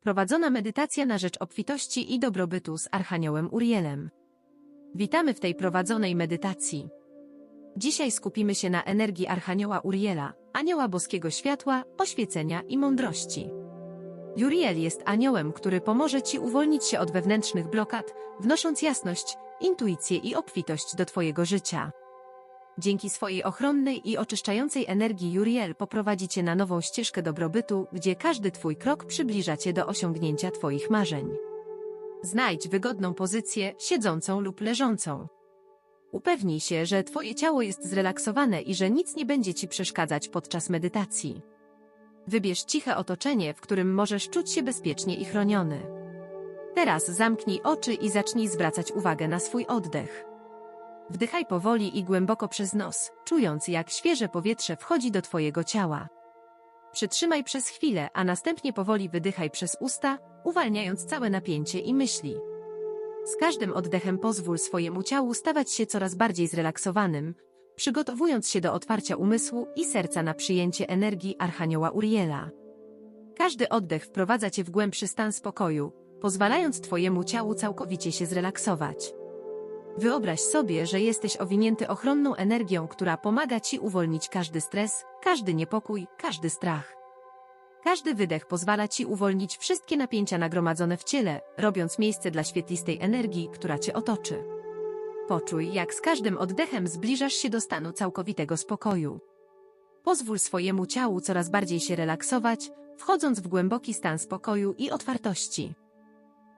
Prowadzona medytacja na rzecz obfitości i dobrobytu z Archaniołem Urielem. Witamy w tej prowadzonej medytacji. Dzisiaj skupimy się na energii Archanioła Uriela, anioła boskiego światła, oświecenia i mądrości. Uriel jest aniołem, który pomoże Ci uwolnić się od wewnętrznych blokad, wnosząc jasność, intuicję i obfitość do Twojego życia. Dzięki swojej ochronnej i oczyszczającej energii Uriel poprowadzi Cię na nową ścieżkę dobrobytu, gdzie każdy Twój krok przybliża Cię do osiągnięcia Twoich marzeń. Znajdź wygodną pozycję, siedzącą lub leżącą. Upewnij się, że Twoje ciało jest zrelaksowane i że nic nie będzie Ci przeszkadzać podczas medytacji. Wybierz ciche otoczenie, w którym możesz czuć się bezpiecznie i chroniony. Teraz zamknij oczy i zacznij zwracać uwagę na swój oddech. Wdychaj powoli i głęboko przez nos, czując jak świeże powietrze wchodzi do Twojego ciała. Przytrzymaj przez chwilę, a następnie powoli wydychaj przez usta, uwalniając całe napięcie i myśli. Z każdym oddechem pozwól swojemu ciału stawać się coraz bardziej zrelaksowanym, przygotowując się do otwarcia umysłu i serca na przyjęcie energii Archanioła Uriela. Każdy oddech wprowadza Cię w głębszy stan spokoju, pozwalając Twojemu ciału całkowicie się zrelaksować. Wyobraź sobie, że jesteś owinięty ochronną energią, która pomaga Ci uwolnić każdy stres, każdy niepokój, każdy strach. Każdy wydech pozwala Ci uwolnić wszystkie napięcia nagromadzone w ciele, robiąc miejsce dla świetlistej energii, która Cię otoczy. Poczuj, jak z każdym oddechem zbliżasz się do stanu całkowitego spokoju. Pozwól swojemu ciału coraz bardziej się relaksować, wchodząc w głęboki stan spokoju i otwartości.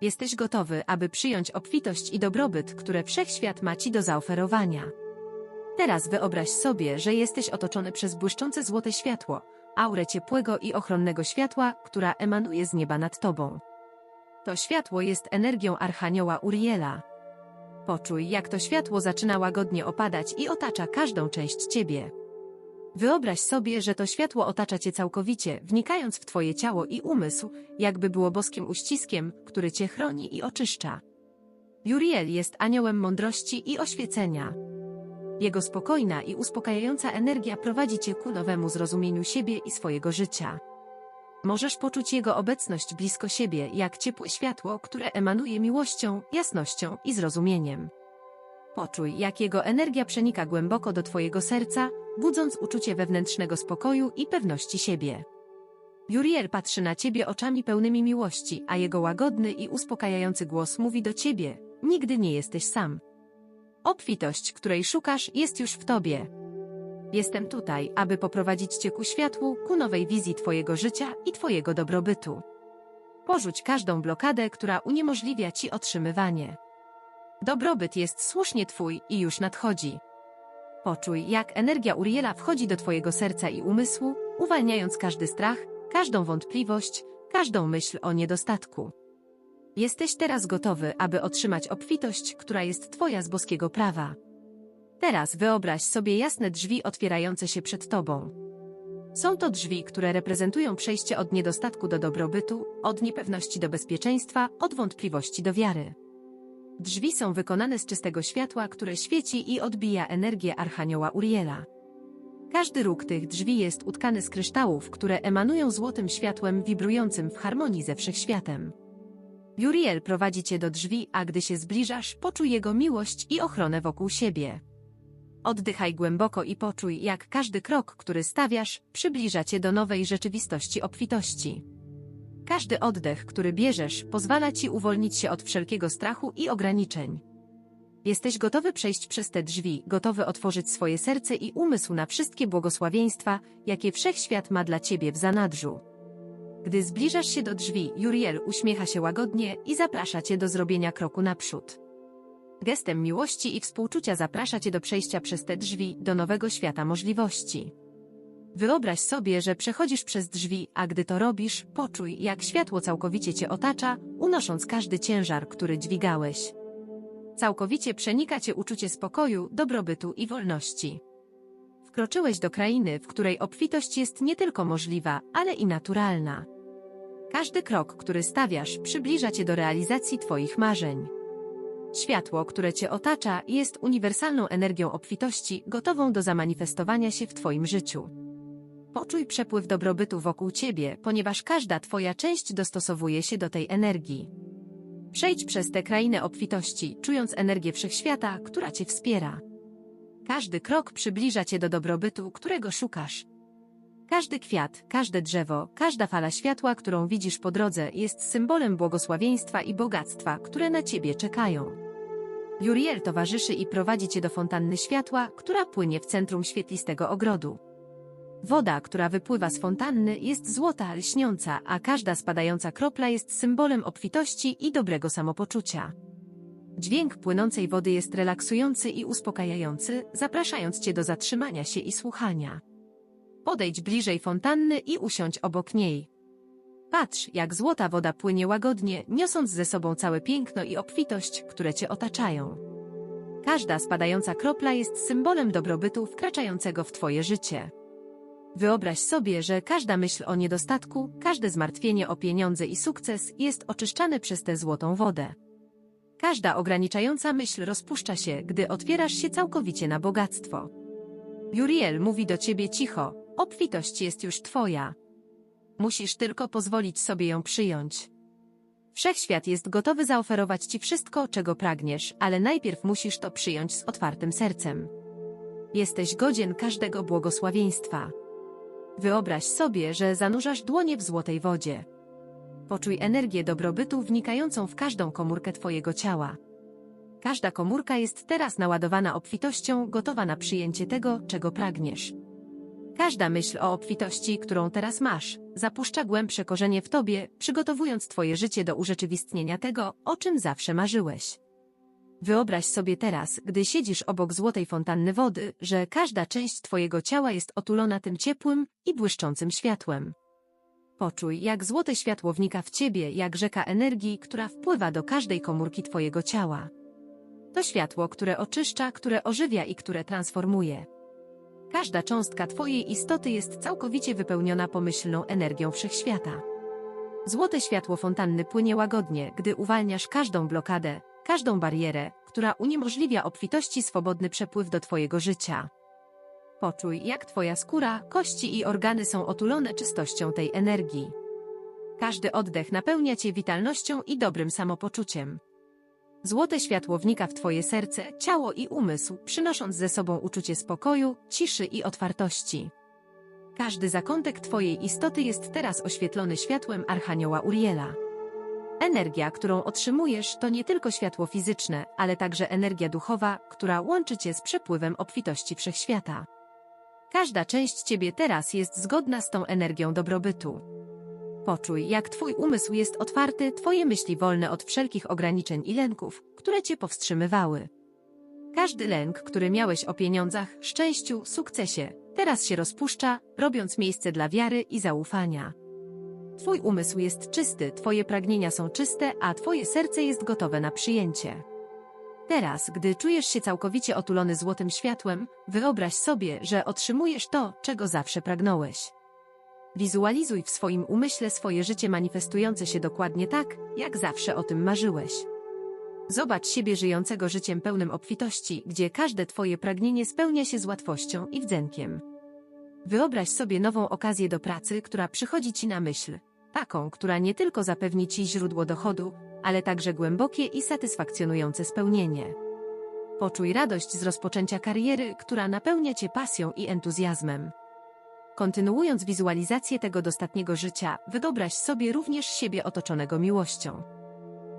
Jesteś gotowy, aby przyjąć obfitość i dobrobyt, które wszechświat ma Ci do zaoferowania. Teraz wyobraź sobie, że jesteś otoczony przez błyszczące złote światło, aurę ciepłego i ochronnego światła, która emanuje z nieba nad Tobą. To światło jest energią Archanioła Uriela. Poczuj, jak to światło zaczyna łagodnie opadać i otacza każdą część Ciebie. Wyobraź sobie, że to światło otacza Cię całkowicie, wnikając w Twoje ciało i umysł, jakby było boskim uściskiem, który Cię chroni i oczyszcza. Uriel jest aniołem mądrości i oświecenia. Jego spokojna i uspokajająca energia prowadzi Cię ku nowemu zrozumieniu siebie i swojego życia. Możesz poczuć Jego obecność blisko siebie, jak ciepłe światło, które emanuje miłością, jasnością i zrozumieniem. Poczuj, jak Jego energia przenika głęboko do Twojego serca, budząc uczucie wewnętrznego spokoju i pewności siebie. Juriel patrzy na Ciebie oczami pełnymi miłości, a jego łagodny i uspokajający głos mówi do Ciebie, nigdy nie jesteś sam. Obfitość, której szukasz, jest już w Tobie. Jestem tutaj, aby poprowadzić Cię ku światłu, ku nowej wizji Twojego życia i Twojego dobrobytu. Porzuć każdą blokadę, która uniemożliwia Ci otrzymywanie. Dobrobyt jest słusznie Twój i już nadchodzi. Poczuj, jak energia Uriela wchodzi do Twojego serca i umysłu, uwalniając każdy strach, każdą wątpliwość, każdą myśl o niedostatku. Jesteś teraz gotowy, aby otrzymać obfitość, która jest Twoja z boskiego prawa. Teraz wyobraź sobie jasne drzwi otwierające się przed Tobą. Są to drzwi, które reprezentują przejście od niedostatku do dobrobytu, od niepewności do bezpieczeństwa, od wątpliwości do wiary. Drzwi są wykonane z czystego światła, które świeci i odbija energię Archanioła Uriela. Każdy róg tych drzwi jest utkany z kryształów, które emanują złotym światłem wibrującym w harmonii ze wszechświatem. Uriel prowadzi cię do drzwi, a gdy się zbliżasz, poczuj jego miłość i ochronę wokół siebie. Oddychaj głęboko i poczuj, jak każdy krok, który stawiasz, przybliża cię do nowej rzeczywistości obfitości. Każdy oddech, który bierzesz, pozwala ci uwolnić się od wszelkiego strachu i ograniczeń. Jesteś gotowy przejść przez te drzwi, gotowy otworzyć swoje serce i umysł na wszystkie błogosławieństwa, jakie wszechświat ma dla ciebie w zanadrzu. Gdy zbliżasz się do drzwi, Juriel uśmiecha się łagodnie i zaprasza cię do zrobienia kroku naprzód. Gestem miłości i współczucia zaprasza cię do przejścia przez te drzwi do nowego świata możliwości. Wyobraź sobie, że przechodzisz przez drzwi, a gdy to robisz, poczuj, jak światło całkowicie cię otacza, unosząc każdy ciężar, który dźwigałeś. Całkowicie przenika cię uczucie spokoju, dobrobytu i wolności. Wkroczyłeś do krainy, w której obfitość jest nie tylko możliwa, ale i naturalna. Każdy krok, który stawiasz, przybliża cię do realizacji Twoich marzeń. Światło, które cię otacza, jest uniwersalną energią obfitości, gotową do zamanifestowania się w Twoim życiu. Poczuj przepływ dobrobytu wokół ciebie, ponieważ każda twoja część dostosowuje się do tej energii. Przejdź przez tę krainę obfitości, czując energię wszechświata, która cię wspiera. Każdy krok przybliża cię do dobrobytu, którego szukasz. Każdy kwiat, każde drzewo, każda fala światła, którą widzisz po drodze, jest symbolem błogosławieństwa i bogactwa, które na ciebie czekają. Juriel towarzyszy i prowadzi cię do fontanny światła, która płynie w centrum świetlistego ogrodu. Woda, która wypływa z fontanny, jest złota, lśniąca, a każda spadająca kropla jest symbolem obfitości i dobrego samopoczucia. Dźwięk płynącej wody jest relaksujący i uspokajający, zapraszając cię do zatrzymania się i słuchania. Podejdź bliżej fontanny i usiądź obok niej. Patrz, jak złota woda płynie łagodnie, niosąc ze sobą całe piękno i obfitość, które cię otaczają. Każda spadająca kropla jest symbolem dobrobytu wkraczającego w twoje życie. Wyobraź sobie, że każda myśl o niedostatku, każde zmartwienie o pieniądze i sukces jest oczyszczane przez tę złotą wodę. Każda ograniczająca myśl rozpuszcza się, gdy otwierasz się całkowicie na bogactwo. Juriel mówi do ciebie cicho, obfitość jest już twoja. Musisz tylko pozwolić sobie ją przyjąć. Wszechświat jest gotowy zaoferować ci wszystko, czego pragniesz, ale najpierw musisz to przyjąć z otwartym sercem. Jesteś godzien każdego błogosławieństwa. Wyobraź sobie, że zanurzasz dłonie w złotej wodzie. Poczuj energię dobrobytu wnikającą w każdą komórkę Twojego ciała. Każda komórka jest teraz naładowana obfitością, gotowa na przyjęcie tego, czego pragniesz. Każda myśl o obfitości, którą teraz masz, zapuszcza głębsze korzenie w tobie, przygotowując twoje życie do urzeczywistnienia tego, o czym zawsze marzyłeś. Wyobraź sobie teraz, gdy siedzisz obok złotej fontanny wody, że każda część twojego ciała jest otulona tym ciepłym i błyszczącym światłem. Poczuj, jak złote światło wnika w ciebie, jak rzeka energii, która wpływa do każdej komórki twojego ciała. To światło, które oczyszcza, które ożywia i które transformuje. Każda cząstka Twojej istoty jest całkowicie wypełniona pomyślną energią wszechświata. Złote światło fontanny płynie łagodnie, gdy uwalniasz każdą blokadę, każdą barierę, która uniemożliwia obfitości swobodny przepływ do Twojego życia. Poczuj, jak Twoja skóra, kości i organy są otulone czystością tej energii. Każdy oddech napełnia Cię witalnością i dobrym samopoczuciem. Złote światło wnika w Twoje serce, ciało i umysł, przynosząc ze sobą uczucie spokoju, ciszy i otwartości. Każdy zakątek Twojej istoty jest teraz oświetlony światłem Archanioła Uriela. Energia, którą otrzymujesz, to nie tylko światło fizyczne, ale także energia duchowa, która łączy Cię z przepływem obfitości wszechświata. Każda część Ciebie teraz jest zgodna z tą energią dobrobytu. Poczuj, jak Twój umysł jest otwarty, Twoje myśli wolne od wszelkich ograniczeń i lęków, które Cię powstrzymywały. Każdy lęk, który miałeś o pieniądzach, szczęściu, sukcesie, teraz się rozpuszcza, robiąc miejsce dla wiary i zaufania. Twój umysł jest czysty, Twoje pragnienia są czyste, a Twoje serce jest gotowe na przyjęcie. Teraz, gdy czujesz się całkowicie otulony złotym światłem, wyobraź sobie, że otrzymujesz to, czego zawsze pragnąłeś. Wizualizuj w swoim umyśle swoje życie manifestujące się dokładnie tak, jak zawsze o tym marzyłeś. Zobacz siebie żyjącego życiem pełnym obfitości, gdzie każde Twoje pragnienie spełnia się z łatwością i wdzenkiem. Wyobraź sobie nową okazję do pracy, która przychodzi Ci na myśl. Taką, która nie tylko zapewni Ci źródło dochodu, ale także głębokie i satysfakcjonujące spełnienie. Poczuj radość z rozpoczęcia kariery, która napełnia Cię pasją i entuzjazmem. Kontynuując wizualizację tego dostatniego życia, wyobraź sobie również siebie otoczonego miłością.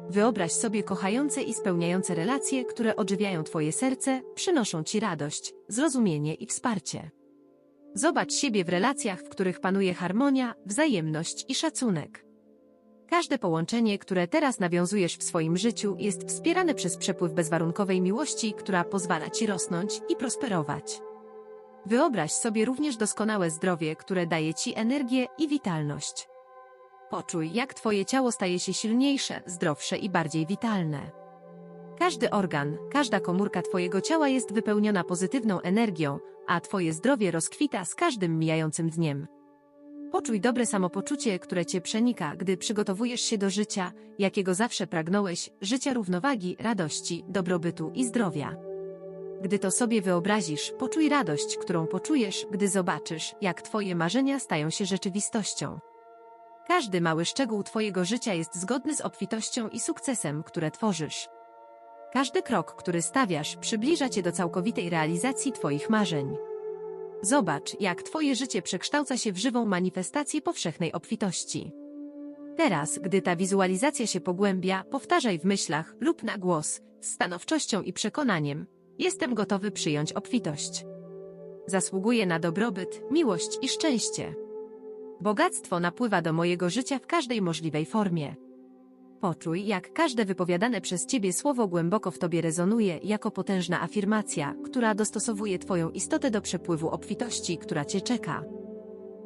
Wyobraź sobie kochające i spełniające relacje, które odżywiają Twoje serce, przynoszą Ci radość, zrozumienie i wsparcie. Zobacz siebie w relacjach, w których panuje harmonia, wzajemność i szacunek. Każde połączenie, które teraz nawiązujesz w swoim życiu, jest wspierane przez przepływ bezwarunkowej miłości, która pozwala Ci rosnąć i prosperować. Wyobraź sobie również doskonałe zdrowie, które daje Ci energię i witalność. Poczuj, jak Twoje ciało staje się silniejsze, zdrowsze i bardziej witalne. Każdy organ, każda komórka Twojego ciała jest wypełniona pozytywną energią, a Twoje zdrowie rozkwita z każdym mijającym dniem. Poczuj dobre samopoczucie, które Cię przenika, gdy przygotowujesz się do życia, jakiego zawsze pragnąłeś, życia równowagi, radości, dobrobytu i zdrowia. Gdy to sobie wyobrazisz, poczuj radość, którą poczujesz, gdy zobaczysz, jak Twoje marzenia stają się rzeczywistością. Każdy mały szczegół Twojego życia jest zgodny z obfitością i sukcesem, które tworzysz. Każdy krok, który stawiasz, przybliża Cię do całkowitej realizacji Twoich marzeń. Zobacz, jak Twoje życie przekształca się w żywą manifestację powszechnej obfitości. Teraz, gdy ta wizualizacja się pogłębia, powtarzaj w myślach lub na głos, z stanowczością i przekonaniem: Jestem gotowy przyjąć obfitość. Zasługuję na dobrobyt, miłość i szczęście. Bogactwo napływa do mojego życia w każdej możliwej formie. Poczuj, jak każde wypowiadane przez Ciebie słowo głęboko w Tobie rezonuje jako potężna afirmacja, która dostosowuje Twoją istotę do przepływu obfitości, która Cię czeka.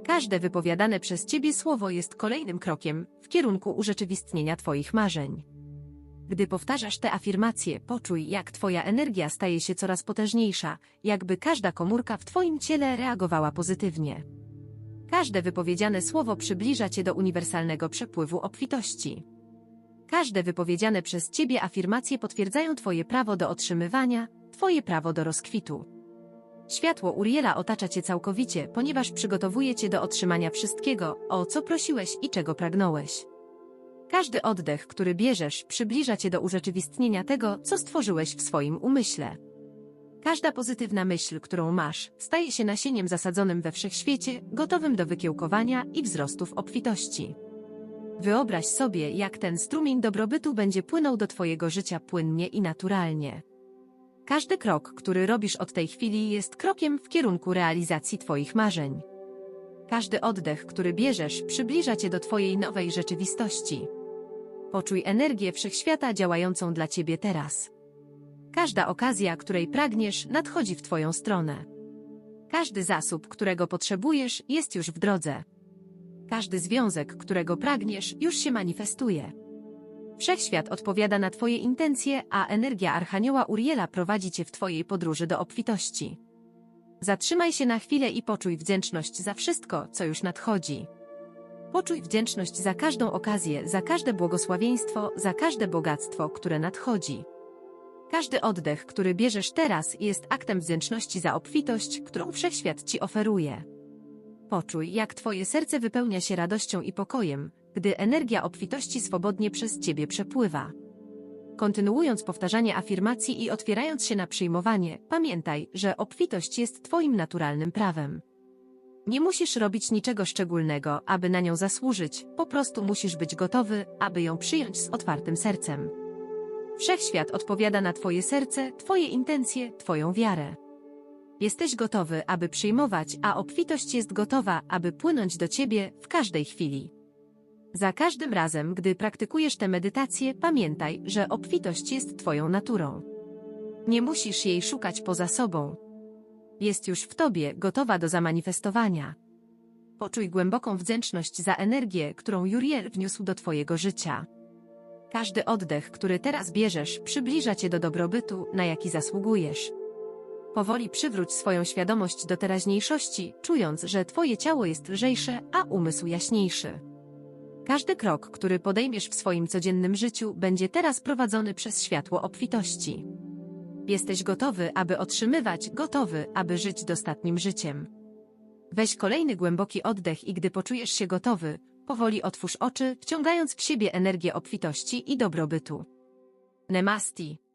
Każde wypowiadane przez Ciebie słowo jest kolejnym krokiem w kierunku urzeczywistnienia Twoich marzeń. Gdy powtarzasz te afirmacje, poczuj, jak Twoja energia staje się coraz potężniejsza, jakby każda komórka w Twoim ciele reagowała pozytywnie. Każde wypowiedziane słowo przybliża Cię do uniwersalnego przepływu obfitości. Każde wypowiedziane przez Ciebie afirmacje potwierdzają Twoje prawo do otrzymywania, Twoje prawo do rozkwitu. Światło Uriela otacza Cię całkowicie, ponieważ przygotowuje Cię do otrzymania wszystkiego, o co prosiłeś i czego pragnąłeś. Każdy oddech, który bierzesz, przybliża Cię do urzeczywistnienia tego, co stworzyłeś w swoim umyśle. Każda pozytywna myśl, którą masz, staje się nasieniem zasadzonym we wszechświecie, gotowym do wykiełkowania i wzrostu w obfitości. Wyobraź sobie, jak ten strumień dobrobytu będzie płynął do Twojego życia płynnie i naturalnie. Każdy krok, który robisz od tej chwili, jest krokiem w kierunku realizacji Twoich marzeń. Każdy oddech, który bierzesz, przybliża Cię do Twojej nowej rzeczywistości. Poczuj energię wszechświata działającą dla Ciebie teraz. Każda okazja, której pragniesz, nadchodzi w Twoją stronę. Każdy zasób, którego potrzebujesz, jest już w drodze. Każdy związek, którego pragniesz, już się manifestuje. Wszechświat odpowiada na Twoje intencje, a energia Archanioła Uriela prowadzi Cię w Twojej podróży do obfitości. Zatrzymaj się na chwilę i poczuj wdzięczność za wszystko, co już nadchodzi. Poczuj wdzięczność za każdą okazję, za każde błogosławieństwo, za każde bogactwo, które nadchodzi. Każdy oddech, który bierzesz teraz, jest aktem wdzięczności za obfitość, którą wszechświat ci oferuje. Poczuj, jak twoje serce wypełnia się radością i pokojem, gdy energia obfitości swobodnie przez ciebie przepływa. Kontynuując powtarzanie afirmacji i otwierając się na przyjmowanie, pamiętaj, że obfitość jest twoim naturalnym prawem. Nie musisz robić niczego szczególnego, aby na nią zasłużyć, po prostu musisz być gotowy, aby ją przyjąć z otwartym sercem. Wszechświat odpowiada na Twoje serce, Twoje intencje, Twoją wiarę. Jesteś gotowy, aby przyjmować, a obfitość jest gotowa, aby płynąć do Ciebie w każdej chwili. Za każdym razem, gdy praktykujesz tę medytację, pamiętaj, że obfitość jest Twoją naturą. Nie musisz jej szukać poza sobą. Jest już w Tobie, gotowa do zamanifestowania. Poczuj głęboką wdzięczność za energię, którą Juriel wniósł do Twojego życia. Każdy oddech, który teraz bierzesz, przybliża Cię do dobrobytu, na jaki zasługujesz. Powoli przywróć swoją świadomość do teraźniejszości, czując, że Twoje ciało jest lżejsze, a umysł jaśniejszy. Każdy krok, który podejmiesz w swoim codziennym życiu, będzie teraz prowadzony przez światło obfitości. Jesteś gotowy, aby otrzymywać, gotowy, aby żyć dostatnim życiem. Weź kolejny głęboki oddech i gdy poczujesz się gotowy, powoli otwórz oczy, wciągając w siebie energię obfitości i dobrobytu. Nemasti.